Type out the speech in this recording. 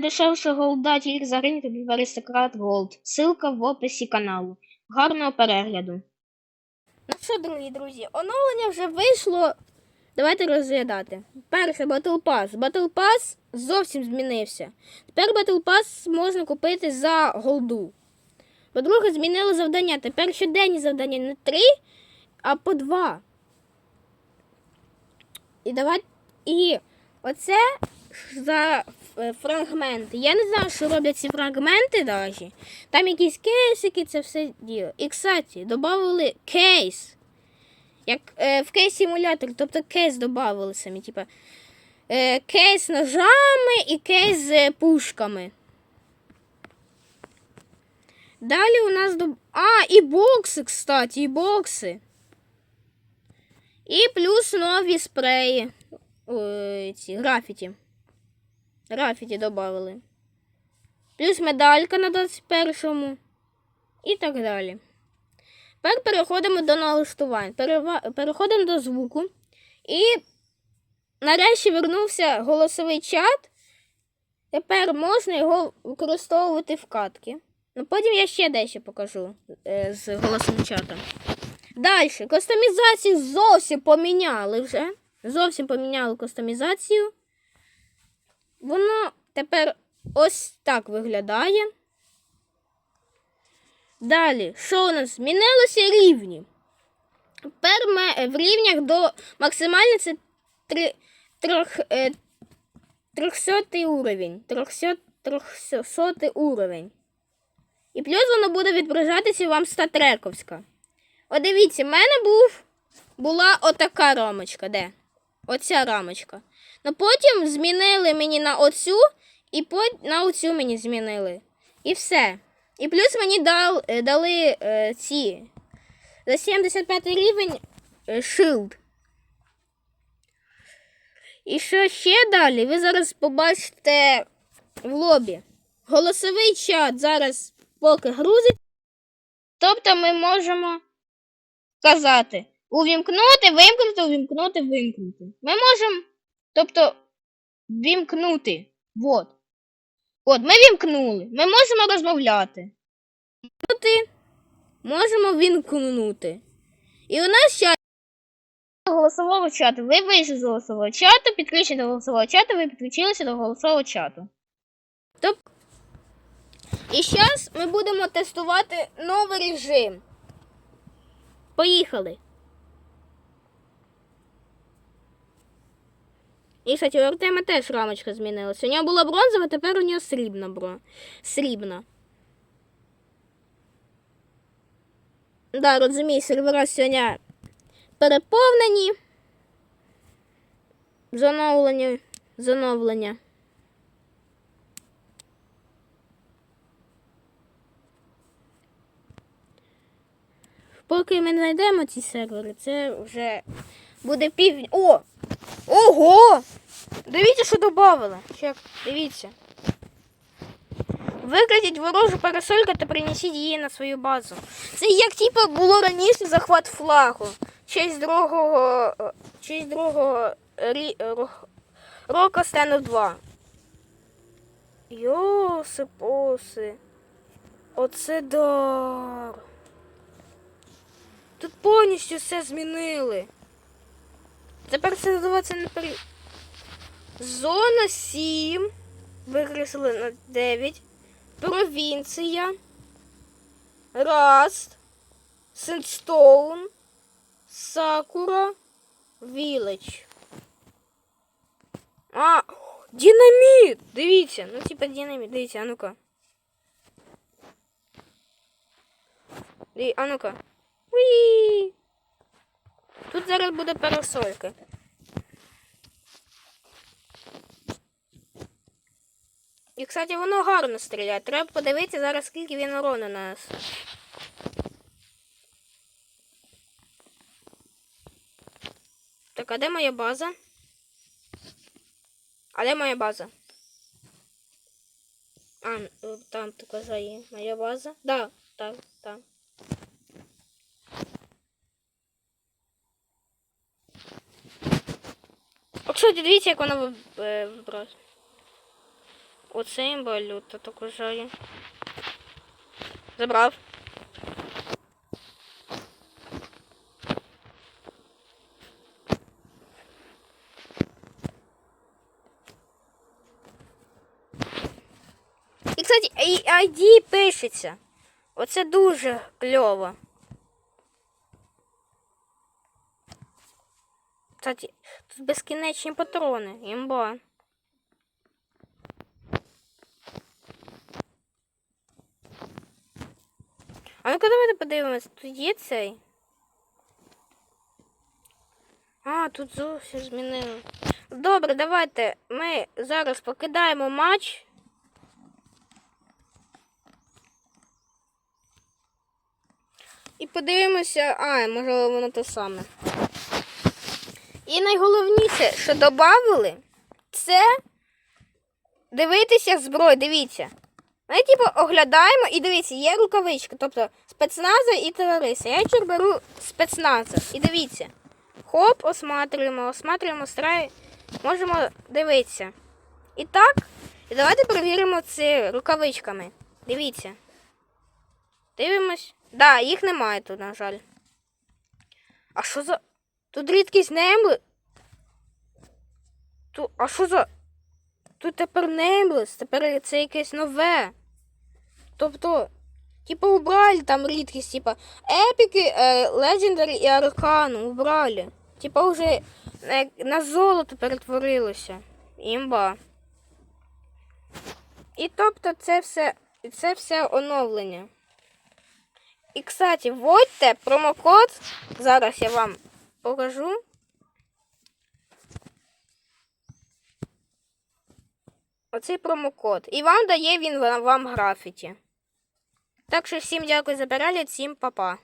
Дешевше голда тільки за тобі в Аристократ Голд. Ссылка в описі каналу. Гарного перегляду. Ну що, дорогі друзі, оновлення вже вийшло. Давайте розглядати. Перше Battle Pass. Battle Pass зовсім змінився. Тепер Battle Pass можна купити за голду. По-друге, змінили завдання. Тепер щоденні завдання не три, а по два. І давай. І оце за фрагменти. Я не знаю, що роблять ці фрагменти навіть. Там якісь кейсики, це все діло. І, кстати, додали кейс. Як е, в кейс симулятор, тобто кейс додали самі. Типа, е, кейс з ножами і кейс з е, пушками. Далі у нас до. А, і бокси, кстати, і бокси. І плюс нові спреї. Ці графіті. Графіті додали. Плюс медалька на 21-му. І так далі. Тепер переходимо до налаштувань. Переходимо до звуку. І нарешті вернувся голосовий чат. Тепер можна його використовувати в катки. Ну, потім я ще дещо покажу е, з голосовим чатом. Далі. Кастомізацію зовсім поміняли вже. Зовсім поміняли кастомізацію. Воно тепер ось так виглядає. Далі, що у нас? Змінилося рівні. Тепер ми в рівнях до максимально це три, трьох, е, 300 уровень. 300, 300 уровень. І плюс воно буде відображатися вам статрековська. От дивіться, в мене був, була отака рамочка. Де? Оця рамочка. Ну потім змінили мені на оцю, і на оцю мені змінили. І все. І плюс мені дал, е, дали е, ці за 75 рівень е. І що ще далі? Ви зараз побачите в лобі. Голосовий чат зараз поки грузить. Тобто ми можемо сказати увімкнути, вимкнути, увімкнути, вимкнути. Ми можемо, тобто, вімкнути. Вот. От, ми вімкнули. Ми можемо розмовляти. Можемо вімкнути. І у нас чат голосового чату. Ви вийшли з голосового чату, підключені до голосового чату, ви підключилися до голосового чату. Тобто, і зараз ми будемо тестувати новий режим. Поїхали. І, кстати, у Артема теж рамочка змінилася. У нього була бронзова, тепер у нього срібна бро. Срібна. Да, розумію, сервера сьогодні переповнені. Зановлення. Зановлення. Поки ми знайдемо ці сервери, це вже буде південь. О! Ого! Дивіться, що додали. Чек, дивіться. Викрадіть ворожу парасольку та принесіть її на свою базу. Це як типу було раніше захват флагу. Честь другого. Честь другого рі, ро- року стану 2. Йосипоси. Оце дар. Тут повністю все змінили. Тепер це називається не. Зона 7. Викреслили на 9. Провінція. Раст. Сендстоун. Сакура. Віледж. А, динаміт! Дивіться, ну типа динаміт, дивіться, а ну-ка. А ну-ка. Уї! Тут зараз буде парасолька. І, кстати, воно гарно стріляє. Треба подивитися зараз, скільки він урону на нас. Так, а де моя база? А де моя база? А, е, там ти казає. Моя база? Да, так, так. Кстати, дивіться, як вона вибрала. Оце імба люта таку жарі. Забрав. І, кстати, ID пишеться. Оце дуже кльово. Кстати, тут безкінечні патрони, імба. А ну-ка давайте подивимось, тут є цей. А, тут зовсім змінили. Добре, давайте ми зараз покидаємо матч. І подивимося, а, можливо, воно те саме. І найголовніше, що додали, це дивитися зброю. Дивіться. Ми, типу, оглядаємо і дивіться, є рукавички, тобто спецназа і терориста. Я тепер беру спецназа. І дивіться. Хоп, осматрюємо, осматрюємо, стараємо. Можемо дивитися. І так, і давайте перевіримо це рукавичками. Дивіться. Дивимось. Да, їх немає тут, на жаль. А що за. Тут рідкість немли. Тут. А що за. Тут тепер немлес, тепер це якесь нове. Тобто, типу, убрали там рідкість, типа епіки, легендарі і аркану убрали. Типа на, на золото перетворилося. Імба. І тобто це все, це все оновлення. І, кстати, вводьте промокод. Зараз я вам покажу. Оцей промокод. І вам дає він вам графіті. Так що всім дякую за перегляд, всім па-па.